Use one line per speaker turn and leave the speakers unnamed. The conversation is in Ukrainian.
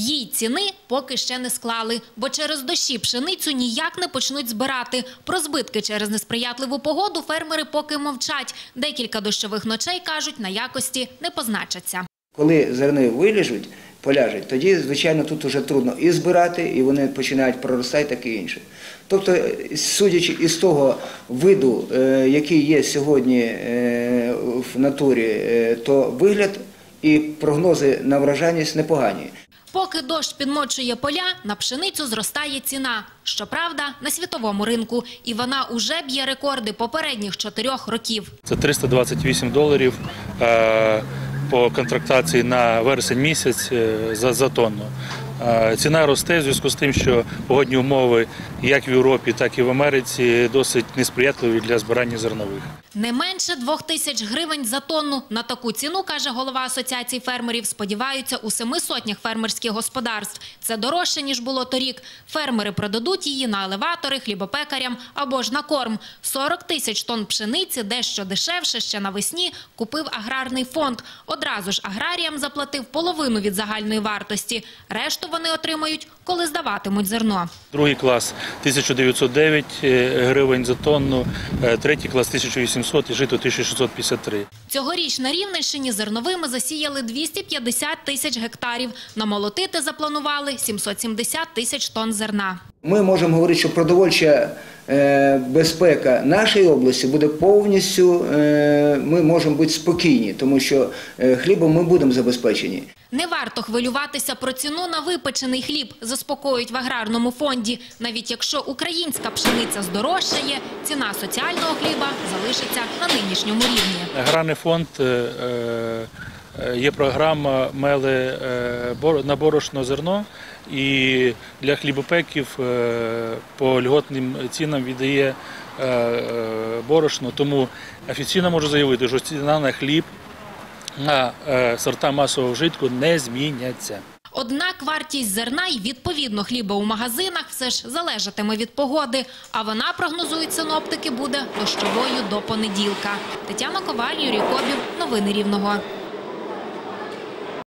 Їй ціни поки ще не склали, бо через дощі пшеницю ніяк не почнуть збирати. Про збитки через несприятливу погоду фермери поки мовчать. Декілька дощових ночей, кажуть, на якості не позначаться.
Коли зерни виліжуть, поляжуть, тоді, звичайно, тут вже трудно і збирати, і вони починають проростати, таке інше. Тобто, судячи із того виду, е, який є сьогодні е, в натурі, е, то вигляд і прогнози на вражайність непогані.
Поки дощ підмочує поля, на пшеницю зростає ціна. Щоправда, на світовому ринку. І вона уже б'є рекорди попередніх чотирьох років.
Це 328 доларів е, по контрактації на вересень місяць е, за, за тонну. Ціна росте в зв'язку з тим, що погодні умови як в Європі, так і в Америці досить несприятливі для збирання зернових.
Не менше двох тисяч гривень за тонну. На таку ціну, каже голова асоціації фермерів, сподіваються у семи сотнях фермерських господарств. Це дорожче, ніж було торік. Фермери продадуть її на елеватори, хлібопекарям або ж на корм. 40 тисяч тонн пшениці, дещо дешевше, ще навесні, купив аграрний фонд. Одразу ж аграріям заплатив половину від загальної вартості. Решту вони отримають, коли здаватимуть зерно.
Другий клас 1909 е, гривень за тонну, е, третій клас 1800 і жито 1653.
Цьогоріч на Рівненщині зерновими засіяли 250 тисяч гектарів. Намолотити запланували 770 тисяч тонн зерна.
Ми можемо говорити, що продовольча е, безпека нашої області буде повністю, ми можемо бути спокійні, тому що хлібом ми будемо забезпечені.
Не варто хвилюватися про ціну на випечений хліб, заспокоюють в аграрному фонді. Навіть якщо українська пшениця здорожчає, ціна соціального хліба залишиться на нинішньому рівні.
Аграрний фонд е, е, є програма мели е, на борошно зерно і для хлібопеків по льготним цінам віддає борошно. Тому офіційно можу заявити, що ціна на хліб на е, сорта масового вжитку не зміняться.
Однак вартість зерна і відповідно хліба у магазинах все ж залежатиме від погоди. А вона, прогнозують синоптики, буде дощовою до понеділка. Тетяна Коваль, Юрій Кобів. Новини Рівного.